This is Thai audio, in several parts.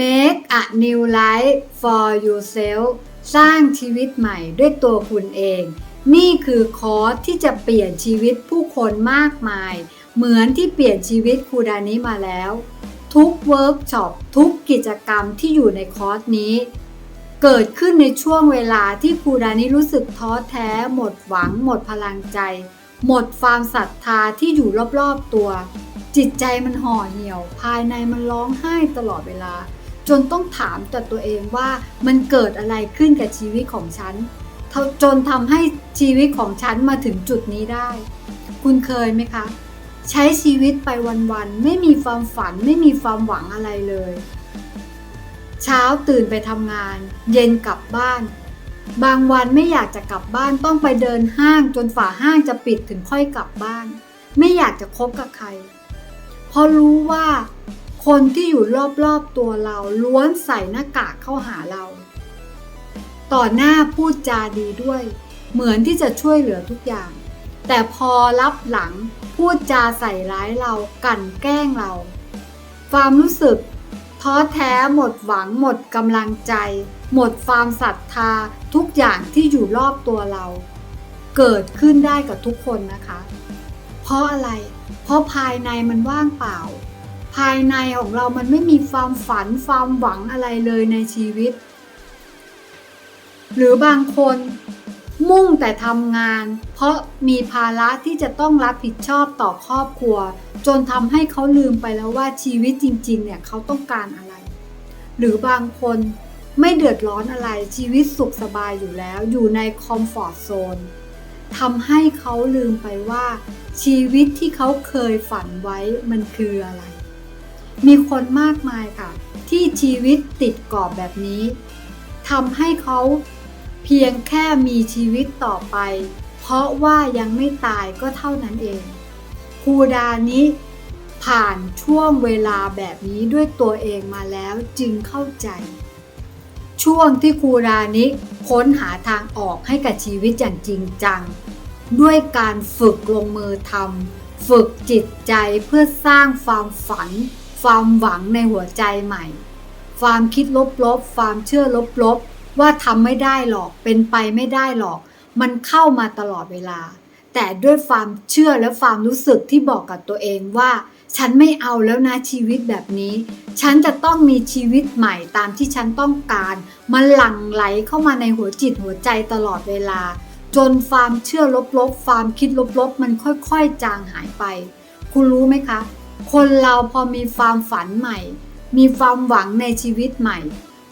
Make a new life for yourself สร้างชีวิตใหม่ด้วยตัวคุณเอง นี่คือคอร์สที่จะเปลี่ยนชีวิตผู้คนมากมาย เหมือนที่เปลี่ยนชีวิตครูดานี้มาแล้ว ทุกเวิร์กช็อปทุกกิจกรรมที่อยู่ในคอร์สนี้ เกิดขึ้นในช่วงเวลาที่ครูดานี้รู้สึกท้อแท้ หมดหวัง หมดพลังใจ หมดความศรัทธาที่อยู่รอบๆตัว จิตใจมันห่อเหี่ยว ภายในมันร้องไห้ตลอดเวลา จนต้องถามแต่ตัวเองว่ามันเกิดอะไรขึ้นกับชีวิตของฉันจนทำให้ชีวิตของฉันมาถึงจุดนี้ได้ คุณเคยไหมคะ ใช้ชีวิตไปวันๆไม่มีความฝันไม่มีความหวังอะไรเลย เช้าตื่นไปทำงาน เย็นกลับบ้าน บางวันไม่อยากจะกลับบ้านต้องไปเดินห้างจนฝ่าห้างจะปิดถึงค่อยกลับบ้าน ไม่อยากจะคบกับใคร เพราะรู้ว่า คนที่อยู่รอบๆตัวเราล้วนใส่หน้ากากเข้าหาเรา ต่อหน้าพูดจาดีด้วย เหมือนที่จะช่วยเหลือทุกอย่าง แต่พอรับหลังพูดจาใส่ร้ายเรากั่นแกล้งเรา ความรู้สึก ท้อแท้หมดหวังหมดกำลังใจ หมดความศรัทธาทุกอย่างที่อยู่รอบตัวเรา เกิดขึ้นได้กับทุกคนนะคะ เพราะอะไร เพราะภายในมันว่างเปล่า ภายในของเรามันไม่มีความฝันความหวังอะไรเลยในชีวิต หรือบางคนมุ่งแต่ทำงาน เพราะมีภาระที่จะต้องรับผิดชอบต่อครอบครัว จนทำให้เขาลืมไปแล้วว่าชีวิตจริง ๆ เนี่ยเขาต้องการอะไร หรือบางคนไม่เดือดร้อนอะไรชีวิตสุขสบายอยู่แล้ว อยู่ในคอมฟอร์ทโซนทำให้เขาลืมไปว่า ชีวิตที่เขาเคยฝันไว้มันคืออะไร มีคนมากมายค่ะ ที่ชีวิตติดกรอบแบบนี้ทำให้เขาเพียงแค่มีชีวิตต่อไป เพราะว่ายังไม่ตายก็เท่านั้นเองครูดานี้ผ่านช่วงเวลาแบบนี้ด้วยตัวเองมาแล้วจึงเข้าใจ ช่วงที่ครูดานิค้นหาทางออกให้กับชีวิตอย่างจริงจัง ด้วยการฝึกลงมือทำฝึกจิตใจเพื่อสร้างความฝัน ความหวังในหัวใจใหม่ ความคิดลบๆ ความเชื่อลบๆ ว่าทำไม่ได้หรอก เป็นไปไม่ได้หรอก มันเข้ามาตลอดเวลา แต่ด้วยความเชื่อและความรู้สึกที่บอกกับตัวเองว่า ฉันไม่เอาแล้วนะชีวิตแบบนี้ ฉันจะต้องมีชีวิตใหม่ตามที่ฉันต้องการ มันหลั่งไหลเข้ามาในหัวจิตหัวใจตลอดเวลา จนความเชื่อลบๆ ความคิดลบๆ มันค่อยๆ จางหายไป คุณรู้ไหมคะ คนเราพอมีความฝันใหม่ มีความหวังในชีวิตใหม่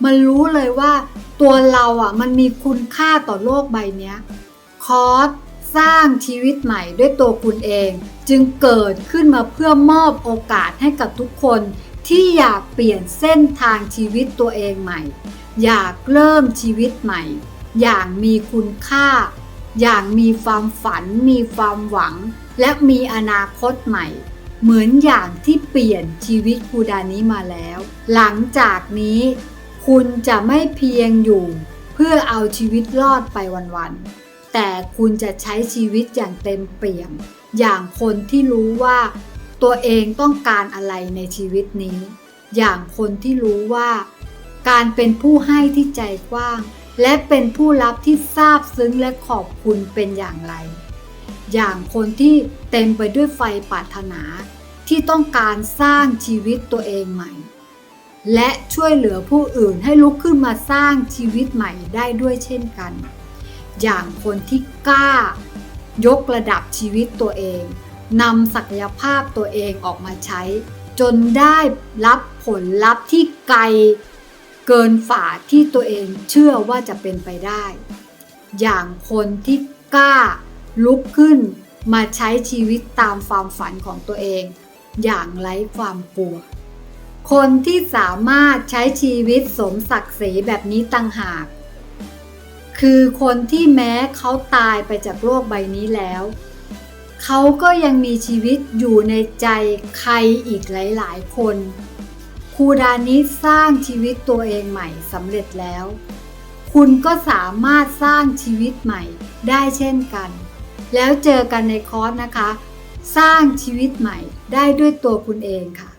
มันรู้เลยว่าตัวเราอะมันมีคุณค่าต่อโลกใบนี้คอร์สสร้างชีวิตใหม่ด้วยตัวคุณเอง จึงเกิดขึ้นมาเพื่อมอบโอกาสให้กับทุกคนที่อยากเปลี่ยนเส้นทางชีวิตตัวเองใหม่ อยากเริ่มชีวิตใหม่ อย่างมีคุณค่า อย่างมีความฝัน มีความหวัง และมีอนาคตใหม่ เหมือนอย่างที่เปลี่ยนชีวิตครูดานี้มาแล้ว หลังจากนี้ คุณจะไม่เพียงอยู่ เพื่อเอาชีวิตรอดไปวันๆ แต่คุณจะใช้ชีวิตอย่างเต็มเปี่ยม อย่างคนที่รู้ว่า ตัวเองต้องการอะไรในชีวิตนี้ อย่างคนที่รู้ว่า การเป็นผู้ให้ที่ใจกว้าง และเป็นผู้รับที่ซาบซึ้งและขอบคุณเป็นอย่างไร อย่างคนที่เต็มไปด้วยไฟปรารถนาที่ต้องการสร้างชีวิตตัวเองใหม่ และช่วยเหลือผู้อื่นให้ลุกขึ้นมาสร้างชีวิตใหม่ได้ด้วยเช่นกัน อย่างคนที่กล้า ยกระดับชีวิตตัวเองนำศักยภาพตัวเองออกมาใช้ จนได้รับผลลัพธ์ที่ไกล เกินฝ่าที่ตัวเองเชื่อว่าจะเป็นไปได้ อย่างคนที่กล้า ลุกขึ้นมาใช้ชีวิตตามความฝันของตัวเอง อย่างไร้ความกลัว คนที่สามารถใช้ชีวิตสมศักดิ์ศรีแบบนี้ต่างหาก คือคนที่แม้เขาตายไปจากโลกใบนี้แล้ว เขาก็ยังมีชีวิตอยู่ในใจใครอีกหลาย ๆ คนครูดานี้สร้างชีวิตตัวเองใหม่สำเร็จแล้ว คุณก็สามารถสร้างชีวิตใหม่ได้เช่นกัน แล้วเจอกันในคอร์สนะคะ สร้างชีวิตใหม่ได้ด้วยตัวคุณเองค่ะ